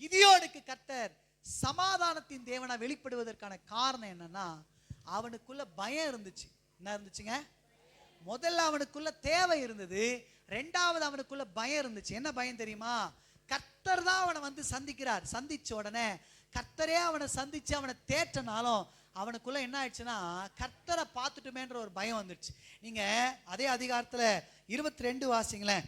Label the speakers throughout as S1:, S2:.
S1: கிதியோனுக்கு கர்த்தர் சமாதானத்தின் தேவனா வெளிப்படுவதற்கான காரணம் என்னன்னா அவனுக்குள்ள பயம் இருந்துச்சு. என்ன இருந்துச்சுங்க? முதல்ல அவனுக்குள்ள தேவை இருந்தது. ரெண்டாவது அவனுக்குள்ள பயம் இருந்துச்சு. என்ன பயம் தெரியுமா? கர்த்தர் தான் அவனை வந்து சந்திக்கிறார். சந்திச்ச உடனே கர்த்தரே அவனை சந்திச்சு அவனை தேற்றனாலும் அவனுக்குள்ள என்ன ஆயிடுச்சுன்னா கர்த்தரை பார்த்துட்டுமேன்ற ஒரு பயம் வந்துடுச்சு. நீங்க அதே அதிகாரத்துல இருபத்தி ரெண்டு வாசிங்களேன்.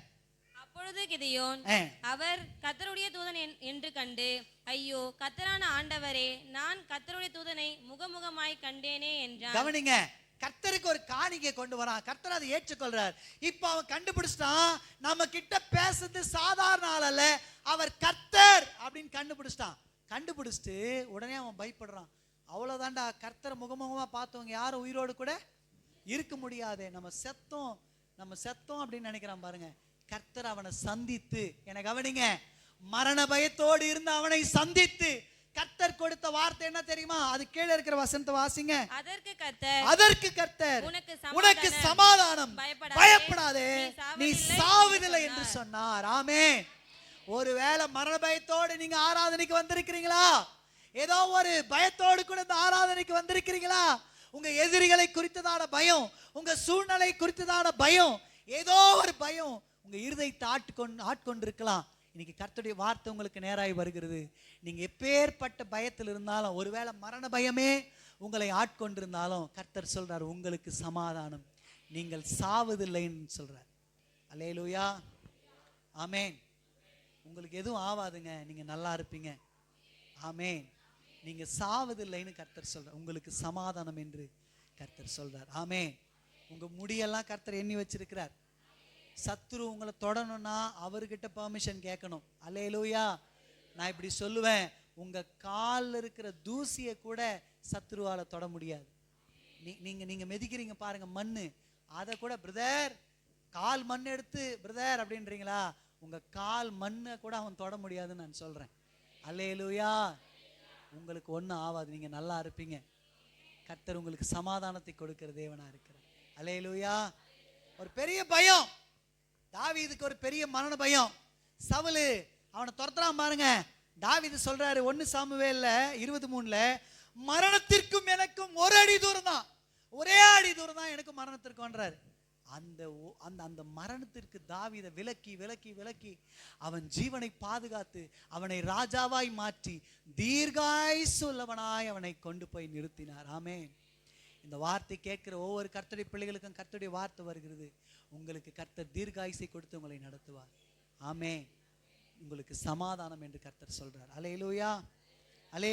S2: அப்பொழுது கிதியோன். அவர் கத்தருடைய தூதன் என்- என்று கண்டு ஐயோ கத்தரான ஆண்டவரே நான் கத்தருடைய தூதனை முகமுகமாய் கண்டேனே என்றான்.
S1: கவனிங்க கர்த்தருக்கு ஒரு காணிக்கை கொண்டு வரான். கர்த்தர் அதை ஏற்றுக்கொள்றார். இப்போ அவன் கண்டுபிடிச்சிட்டான் நம்ம கிட்ட பேசுறது சாதாரண ஆள் அல்ல அவர் கர்த்தர் அப்படின்னு கண்டுபிடிச்சிட்டான். கண்டுபிடிச்சிட்டு உடனே அவன் பயப்படுறான். அவ்வளவுதான்டா கர்த்தரை முகமுகமா பார்த்தவங்க யாரும் உயிரோடு கூட இருக்க முடியாதே. நம்ம செத்தோம் நம்ம செத்தோம் அப்படின்னு நினைக்கிறான் பாருங்க. கர்த்தர் அவனை சந்தித்து என கவனிங்க மரண பயத்தோடு இருந்து அவனை சந்தித்து கர்த்தர் கொடுத்த வார்த்தை என்ன தெரியுமா? அது கீழே இருக்கிற வசனத்தை வாசிங்க.
S2: அதற்கு கர்த்தர்
S1: அதற்கு கர்த்தர்
S2: உனக்கு
S1: சமாதானம்.
S2: பயப்படாதே. நீ சாவதில்லை என்று
S1: சொன்னார். ஆமே ஒருவேளை மரண பயத்தோடு நீங்க ஆராதனைக்கு வந்திருக்கிறீங்களா? ஏதோ ஒரு பயத்தோடு கூட இந்த ஆராதனைக்கு வந்திருக்கிறீங்களா? உங்க எதிரிகளை குறித்ததான பயம் உங்க சூழ்நிலை குறித்ததான பயம் ஏதோ ஒரு பயம் உங்கள் இருதயத்தை ஆட்கொண்டு ஆட்கொண்டிருக்கலாம் இன்னைக்கு கர்த்தருடைய வார்த்தை உங்களுக்கு நேராகி வருகிறது. நீங்கள் எப்பேற்பட்ட பயத்தில் இருந்தாலும் ஒருவேளை மரண பயமே உங்களை ஆட்கொண்டிருந்தாலும் கர்த்தர் சொல்கிறார் உங்களுக்கு சமாதானம். நீங்கள் சாவதில்லைன்னு சொல்றார். அல்லேலூயா. ஆமேன். உங்களுக்கு எதுவும் ஆகாதுங்க நீங்கள் நல்லா இருப்பீங்க. ஆமேன். நீங்கள் சாவதில்லைன்னு கர்த்தர் சொல்கிறார் உங்களுக்கு சமாதானம் என்று கர்த்தர் சொல்கிறார் ஆமேன். உங்கள் முடியெல்லாம் கர்த்தர் எண்ணி வச்சிருக்கிறார். சத்துரு உங்களை தொடணும்னா அவர்கிட்ட பர்மிஷன் கேட்கணும். அல்லேலூயா. நான் இப்படி சொல்லுவேன். உங்க காலில் இருக்கிற தூசியை கூட சத்ருவால் தொட முடியாது. நீ நீங்க நீங்க மிதிக்கிறீங்க பாருங்க மண்ணு. அதை கூட பிரதர் கால் மண் எடுத்து பிரதர் அப்படின்றீங்களா? உங்க கால் மண்ணை கூட அவன் தொட முடியாதுன்னு நான் சொல்றேன். அல்லேலூயா. உங்களுக்கு ஒன்றும் ஆகாது நீங்க நல்லா இருப்பீங்க. கர்த்தர் உங்களுக்கு சமாதானத்தை கொடுக்கிற தேவனா இருக்கிறார். அல்லேலூயா. ஒரு பெரிய பயம். தாவீதுக்கு ஒரு பெரிய மரண பயம். சவுலு அவனை துரத்துறான் பாருங்க. தாவீது சொல்றாரு ஒன்னு சாமுவேல்ல இருபது மூணுல மரணத்திற்கும் எனக்கும் ஒரு அடி தூரம் தான் ஒரே அடி தூரம் தான் எனக்கும் மரணத்திற்குன்றாரு அந்த அந்த அந்த மரணத்திற்கு தாவீதை விலக்கி விலக்கி விலக்கி அவன் ஜீவனை பாதுகாத்து அவனை ராஜாவாய் மாற்றி தீர்காய் சொல்லவனாய் அவனை கொண்டு போய் நிறுத்தினார். ஆமேன். இந்த வார்த்தை கேட்கிற ஒவ்வொரு கர்த்தருடைய பிள்ளைகளுக்கும் கர்த்தருடைய வார்த்தை வருகிறது. உங்களுக்கு கர்த்தர் தீர்காயுசை கொடுத்து உங்களை நடத்துவார். ஆமே உங்களுக்கு சமாதானம் என்று கர்த்தர் சொல்றார். அலையிலூயா